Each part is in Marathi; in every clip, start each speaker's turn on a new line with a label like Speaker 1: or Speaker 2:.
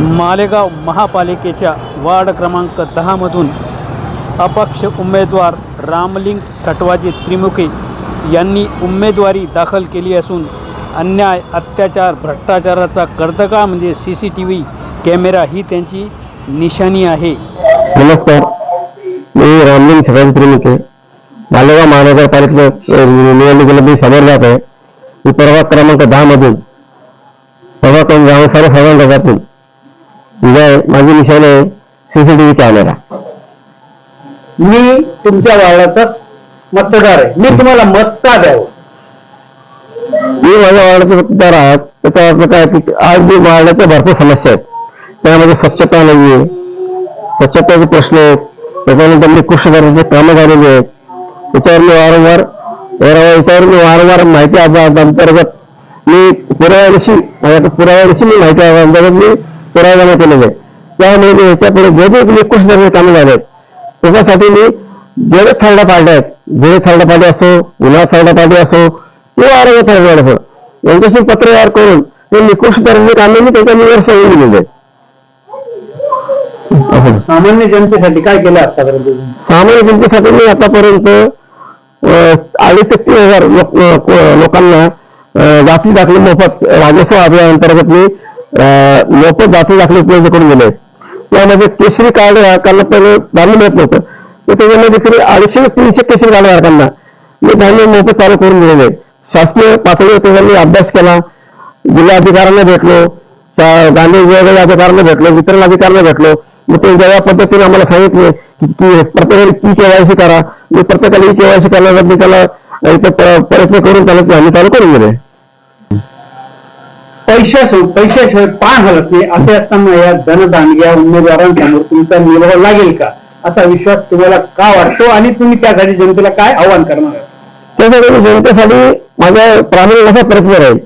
Speaker 1: मालेगाव महापालिकेच्या वार्ड क्रमांक दहामधून अपक्ष उमेदवार रामलिंग सटवाजी त्रिमुखे यांनी उमेदवारी दाखल केली असून अन्याय अत्याचार भ्रष्टाचाराचा कर्तका म्हणजे C C T V camera ही त्यांची निशाणी आहे.
Speaker 2: नमस्कार. मी रामलिंग सटवाजी त्रिमुखे. मालेगाव महानगरपालिकेच्या निवडणुकीला मी समोर जात आहे. मी प्रभाग क्रमांक दहामधून प्रभाग क्रमांक सर्वसाधारण गटातून माझी निशाण आहे सीसीटीव्ही कॅमेरा
Speaker 1: मी तुमच्या वार्डाचा मतदार आहे. मी तुम्हाला मत का द्यावं?
Speaker 2: मी माझ्या वार्डाचे मतदार आहात. त्याचा अर्थ काय की आज मी वार्डाच्या भरपूर समस्या आहेत. त्यामध्ये स्वच्छता नाही आहे स्वच्छतेचे प्रश्न आहेत. त्याच्यानंतर निकृष्ट दर्जाचे कामं झालेली आहेत. त्याच्यावर मी वारंवार याच्यावर मी वारंवार माहिती अंतर्गत मी पुराव्याविषयी माझ्याकडे पुराव्याविषयी मी माहिती अंतर्गत मी जमा केलेले आहे त्यामुळे मी याच्यापुढे जे काही निकृष्ट दर्जाचे कामं झाले आहेत त्याच्यासाठी मी जेवढे थर्ड पार्टी आहेत. जेवढे थर्ड पार्टी असो उन्हाळ थर्ड पार्टी असो किंवा आरोग्य थर्ड असो यांच्याशी पत्र तयार करून हे निकृष्ट दर्जाचे कामे मी त्यांच्या निवार दिलेले आहेत.
Speaker 1: सामान्य जनतेसाठी काय केलं आतापर्यंत?
Speaker 2: सामान्य जनतेसाठी मी आतापर्यंत अडीच ते तीन हजार लोकांना जाती दाखले मोफत राजस्व अभियानांतर्गत मी अं, मोफत जाती दाखले उपलब्ध करून दिले. यामध्ये त्यामध्ये केसरी कार्ड धारकांना पहिले धान्य मिळत नव्हतं. तर त्याच्यामध्ये तरी अडीचशे तीनशे केसरी कार्ड धारकांना मी धान्य मोफत चालू करून दिलेले. शासकीय पातळीवर त्याचा अभ्यास केला. जिल्हा अधिकाऱ्यांना भेटलो. धान्य गांधी वेगवेगळ्या अधिकाऱ्यांना भेटलो. वितरण अधिकाऱ्यांना भेटलो. मग ते ज्या पद्धतीने आम्हाला सांगितले की प्रत्येकाने ई केवायसी करा. मी प्रत्येकाला ई केवायसी करण्याचा मी त्याला प्रयत्न करून त्याला धान्य आम्ही चालू करून दिले.
Speaker 1: पैशाशिवाय पैशाशिवाय पान हलत नाही. असे असताना या धनदानग्या उमेदवारांसमोर तुमचा निर्भर लागेल का? असा विश्वास तुम्हाला का वाटतो आणि तुम्ही त्यासाठी जनतेला काय आव्हान करणार
Speaker 2: त्यासाठी मी जनतेसाठी माझा प्रामाणिक असा प्रयत्न राहील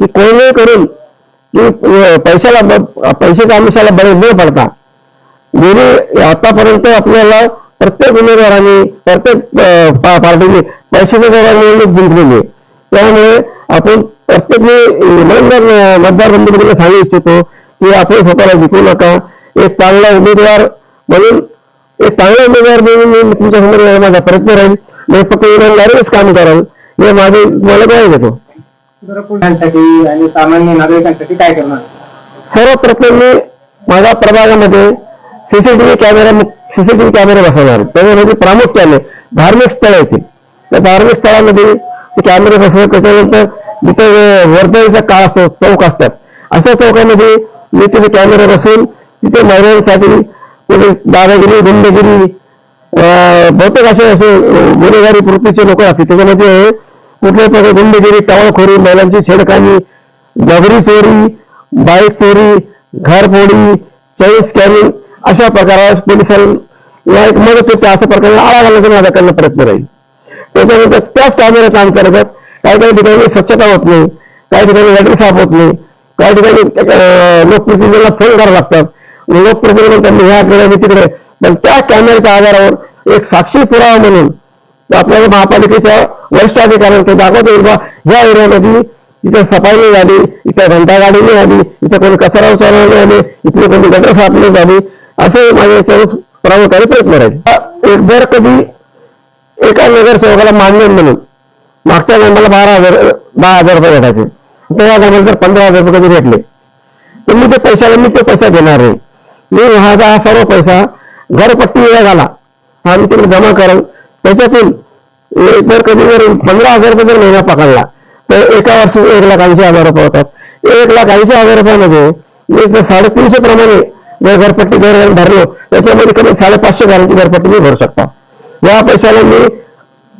Speaker 2: की कोणी करून की पैशाला पैशाच्या आमिषाला बळी न पडता गेली आतापर्यंत आपल्याला प्रत्येक उमेदवारांनी प्रत्येक पार्टीने पैशाच्या जरा निवडणूक जिंकलेली आहे. त्यामुळे आपण प्रत्येक मी इमानदार मतदार बंधूंना सांगू इच्छितो की आपण स्वतःला विकू नका. एक चांगला उमेदवार म्हणून एक चांगला उमेदवार म्हणून मी तुमच्यासमोर माझा प्रयत्न राहील. मी फक्त इमानदारीच काम कराल. हे माझे मला काय
Speaker 1: साठी आणि सामान्य नागरिकांसाठी काय करणार?
Speaker 2: सर्वप्रथम मी माझ्या प्रभागामध्ये सीसीटीव्ही कॅमेरा सीसीटीव्ही कॅमेरे बसवणार. त्याच्यामध्ये प्रामुख्याने धार्मिक स्थळ येतील. त्या धार्मिक स्थळामध्ये कॅमेरे बसवत त्याच्यानंतर जिथे वर्दळीचा काळ असतो चौक असतात. अशा चौकामध्ये मी तिथे कॅमेरे बसवून तिथे महिलांसाठी पोलीस दादागिरी गुंडगिरी बहुतेक असे असे गुन्हेगारी वृत्तीचे लोक असते त्याच्यामध्ये कुठल्याही प्रकारे गुंडगिरी टवाळखोरी महिलांची छेडखानी जबरी चोरी बाईक चोरी घरफोडी चैन स्कॅनिंग अशा प्रकारास पोलिसांना एक मदत होते. अशा प्रकारे आळा घालण्याचा माझा करणं प्रयत्न राहील. त्याच्यानंतर त्याच कॅमेऱ्याच्या अंतर्गत काही काही ठिकाणी स्वच्छता होत नाही, काही ठिकाणी साफ़ होत नाही, काही ठिकाणी लोकप्रतिनिधींना फ़ोन करावे लागतात लोकप्रतिनिधी मी ह्याकडे तिकडे पण त्या कॅमेऱ्याच्या आधारावर एक साक्षी पुरावा म्हणून आपल्याला महापालिकेच्या वरिष्ठ अधिकाऱ्यांचं दाखवता बा ह्या एरियामध्ये इथं सफ़ाई नाही झाली इथं घंटा गाडी नाही आली इथं कोणी कचरा उचलला नाही आले इथले कोणी गटर साफ़ नाही झाली असे माझ्या याच्यावर प्रयत्न राहील जर कधी एका नगरसेवकाला मानधन म्हणून. मागच्या टायमाला बारा हजार दहा हजार रुपये भेटायचे. त्या या टायमाला जर पंधरा हजार रुपये कधी भेटले? तर मी ते पैशाला मी ते पैसा देणार आहे. मी माझा हा सर्व पैसा घरपट्टी विभागाला हा मी तिकडे जमा करेल. त्याच्यातून जर कधी जर पंधरा हजार रुपये जर महिना पकडला तर एका वर्षात एक लाख ऐंशी हजार रुपये होतात. एक लाख ऐंशी हजार रुपयामध्ये मी जर साडेतीनशे प्रमाणे जर घरपट्टी घर भरलो त्याच्यामध्ये कमी साडेपाचशे घरांची घरपट्टी मी भरू शकता. या पैशाला मी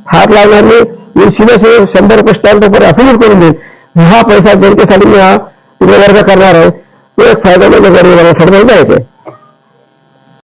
Speaker 2: हात लावणार नाही. मी सीधे शंभर रुपये स्टॅम्प पेपर करून देईन. हा पैसा जनतेसाठी मी हा तिकडे वर्ग करणार आहे. तो एक फायदा माझ्या गरीबाला सर्वांना जायचं आहे